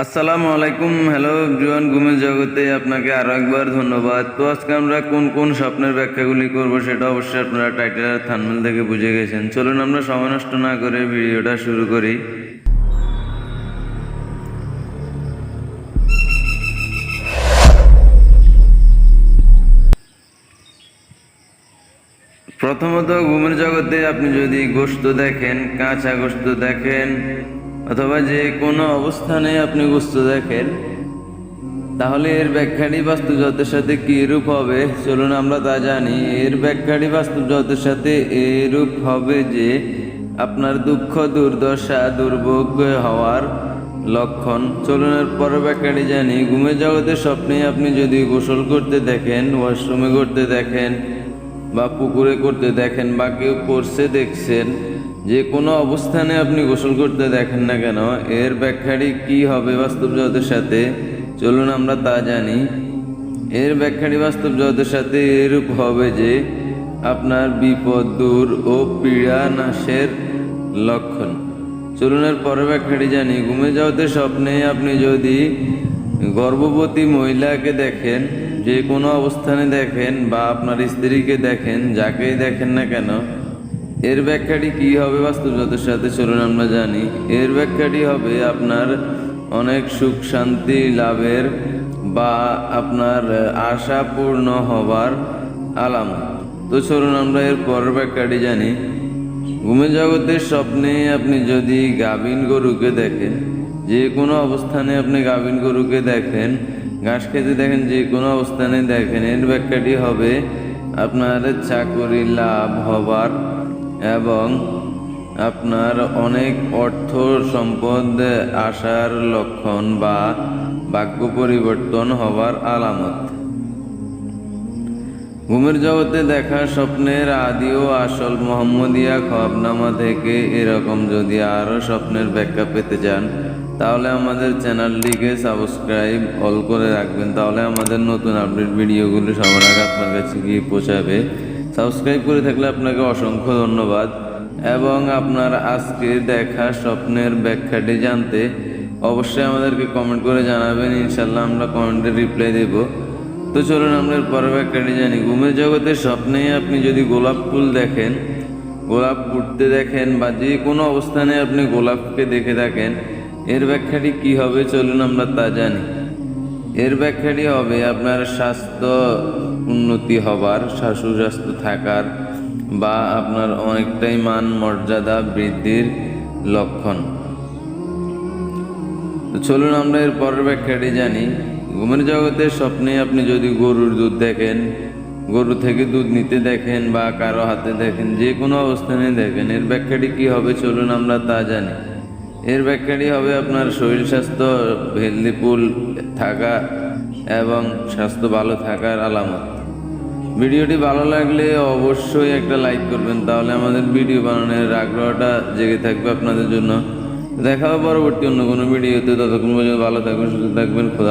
আসসালামু আলাইকুম। হ্যালো জীবন ঘুমের জগতে আপনাকে আরও একবার ধন্যবাদ। তো আজকে আমরা কোন কোন স্বপ্নের ব্যাখ্যাগুলি করব সেটা অবশ্যই আপনারা টাইটেল আর থানমেল থেকে বুঝে গেছেন। চলুন আমরা সময় নষ্ট না করে ভিডিওটা শুরু করি। প্রথমত, ঘুমের জগতে আপনি যদি গোস্ত দেখেন, কাঁচা গোস্ত দেখেন অথবা যে কোনো অবস্থানে আপনি গোস্ত দেখেন, তাহলে এর ব্যাখ্যাটি বাস্তব জগতের সাথে কি রূপ হবে? চলুন আমরা তা জানি। এর ব্যাখ্যাটি বাস্তব জগতের সাথে এরূপ হবে যে, আপনার দুঃখ, দুর্দশা, দুর্ভোগ হওয়ার লক্ষণ। চলুন এর পরের ব্যাখ্যাটি জানি। ঘুমের জগতের স্বপ্নে আপনি যদি গোসল করতে দেখেন, ওয়াশরুমে করতে দেখেন, বা পুকুরে করতে দেখেন, বা কেউ করছে দেখছেন যে কোনো অবস্থানে আপনি গোসল করতে দেখেন না কেন, এর ব্যাখ্যাটি কি হবে বাস্তব জগতের সাথে? চলুন আমরা তা জানি। এর ব্যাখ্যাটি বাস্তব জগতের সাথে এরূপ হবে যে, আপনার বিপদ দূর ও পীড়া নাশের লক্ষণ। চলুন এর পরের ব্যাখ্যাটি জানি। ঘুমে যাওয়াতে স্বপ্নে আপনি যদি গর্ভবতী মহিলাকে দেখেন, যে কোনো অবস্থানে দেখেন বা আপনার স্ত্রীকে দেখেন, যাকেই দেখেন না কেন এর ব্যাখ্যাটি কি হবে বাস্তবতার সাথে? চলুন আমরা জানি। এর ব্যাখ্যাটি হবে আপনার অনেক সুখ শান্তি লাভের বা আপনার আশা পূর্ণ হবার আলামত। তো চলুন আমরা এর পরের ব্যাখ্যাটি জানি। ঘুমে জগতের স্বপ্নে আপনি যদি গাভিন গরুকে দেখেন, যে কোনো অবস্থানে আপনি গাভিন গরুকে দেখেন, ঘাস খেতে দেখেন, যে কোনো অবস্থানে দেখেন, এর ব্যাখ্যাটি হবে আপনার চাকরি লাভ হবার এবং আপনার অনেক অর্থ সম্পদ আসার লক্ষণ বা বাক্য পরিবর্তন হবার আলামত। ঘুমের জগতে দেখা স্বপ্নের আদি ও আসল মোহাম্মদিয়া খবনামা থেকে এরকম যদি আরও স্বপ্নের ব্যাখ্যা পেতে চান, তাহলে আমাদের চ্যানেলটিকে সাবস্ক্রাইব অল করে রাখবেন। তাহলে আমাদের নতুন আপডেট ভিডিওগুলো সবার আগে আপনার কাছে গিয়ে পৌঁছাবে। সাবস্ক্রাইব করে থাকলে আপনাকে অসংখ্য ধন্যবাদ। এবং আপনার আজকে দেখা স্বপ্নের ব্যাখ্যাটি জানতে অবশ্যই আমাদেরকে কমেন্ট করে জানাবেন। ইনশাল্লাহ আমরা কমেন্টে রিপ্লাই দেবো। তো চলুন আমরা পরের ব্যাখ্যাটি জানি। ঘুমের জগতের স্বপ্নে আপনি যদি গোলাপ ফুল দেখেন, গোলাপ ফুটতে দেখেন বা যে কোনো অবস্থানে আপনি গোলাপকে দেখে থাকেন, এর ব্যাখ্যাটি কি হবে চলুন আমরা তা জানি। এর ব্যাখ্যাটি হবে, আপনার স্বাস্থ্য উন্নতি হবার স্বাস্থ্য থাকার বা আপনার অনেকটাই মান মর্যাদা বৃদ্ধির লক্ষণ। চলুন আমরা এর পরের ব্যাখ্যাটি জানি। ঘুমের জগতের স্বপ্নে আপনি যদি গরুর দুধ দেখেন, গরু থেকে দুধ নিতে দেখেন বা কারও হাতে দেখেন, যে কোনো অবস্থানে দেখেন, এর ব্যাখ্যাটি কি হবে চলুন আমরা তা জানি। এর ব্যাখ্যাটি হবে আপনার শরীর স্বাস্থ্য হেলদিপুল থাকা এবং স্বাস্থ্য ভালো থাকার আলামত। ভিডিওটি ভালো লাগলে অবশ্যই একটা লাইক করবেন, তাহলে আমাদের ভিডিও বানানোর আগ্রহটা জেগে থাকবে আপনাদের জন্য। দেখা হবে পরবর্তী অন্য কোনো ভিডিওতে ততক্ষণ পর্যন্ত ভালো থাকবেন সুস্থ থাকবেন